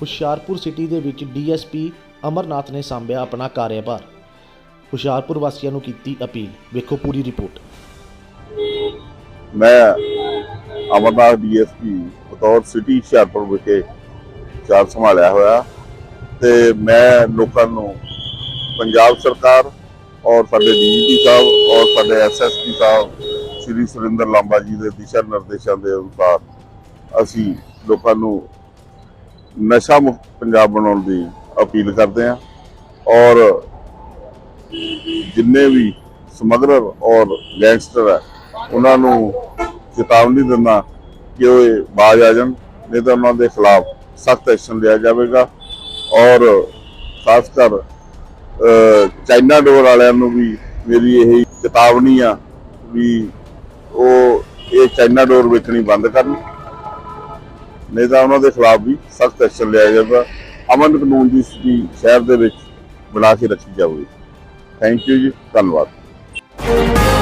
Hoshiarpur city ਦੇ ਵਿੱਚ DSP Amarnath ਨੇ ਸੰਭਿਆ ਆਪਣਾ ਕਾਰਜਭਾਰ ਹੁਸ਼ਿਆਰਪੁਰ ਵਾਸੀਆਂ ਨੂੰ ਕੀਤੀ ਅਪੀਲ। ਵੇਖੋ ਪੂਰੀ ਰਿਪੋਰਟ। ਮੈਂ ਅਮਰਨਾਥ ਡੀਐਸਪੀ ਬਤੌਰ ਸਿਟੀ ਹੁਸ਼ਿਆਰਪੁਰ ਵਿਖੇ ਚਾਰ ਸੰਭਾਲਿਆ ਹੋਇਆ ਤੇ ਮੈਂ ਲੋਕਾਂ ਨੂੰ ਪੰਜਾਬ ਸਰਕਾਰ ਔਰ ਸਾਡੇ ਡੀਜੀਪੀ ਸਾਹਿਬ ਔਰ ਸਾਡੇ ਐਸਐਸਪੀ ਸਾਹਿਬ, ਸ਼੍ਰੀ ਸੁਰਿੰਦਰ ਲਾਂਬਾ ਜੀ ਦੇ ਦਿਸ਼ਾ ਨਿਰਦੇਸ਼ਾਂ ਦੇ ਅਨੁਸਾਰ ਅਸੀਂ ਲੋਕਾਂ ਨੂੰ ਨਸ਼ਾ ਮੁਕਤ ਪੰਜਾਬ ਬਣਾਉਣ ਦੀ ਅਪੀਲ ਕਰਦੇ ਹਾਂ ਔਰ ਜਿੰਨੇ ਵੀ ਸਮਗਲਰ ਔਰ ਗੈਂਗਸਟਰ ਹੈ, ਉਹਨਾਂ ਨੂੰ ਚੇਤਾਵਨੀ ਦਿੰਦਾ ਕਿ ਉਹ ਇਹ ਬਾਜ਼ ਆ ਜਾਣ, ਨਹੀਂ ਤਾਂ ਉਹਨਾਂ ਦੇ ਖਿਲਾਫ ਸਖਤ ਐਕਸ਼ਨ ਲਿਆ ਜਾਵੇਗਾ ਔਰ ਖਾਸ ਕਰ ਚਾਈਨਾ ਡੋਰ ਵਾਲਿਆਂ ਨੂੰ ਵੀ ਮੇਰੀ ਇਹ ਚੇਤਾਵਨੀ ਆ ਵੀ ਉਹ ਇਹ ਚਾਈਨਾ ਡੋਰ ਵੇਚਣੀ ਬੰਦ ਕਰਨ। ਨਹੀਂ ਤਾਂ ਉਹਨਾਂ ਦੇ ਖਿਲਾਫ ਵੀ ਸਖਤ ਐਕਸ਼ਨ ਲਿਆ ਜਾਵੇਗਾ ਅਮਨ ਕਾਨੂੰਨ ਦੀ ਸਥਿਤੀ ਸ਼ਹਿਰ ਦੇ ਵਿੱਚ ਬਣਾ ਕੇ ਰੱਖੀ ਜਾਵੇਗੀ ਥੈਂਕ ਯੂ ਜੀ, ਧੰਨਵਾਦ।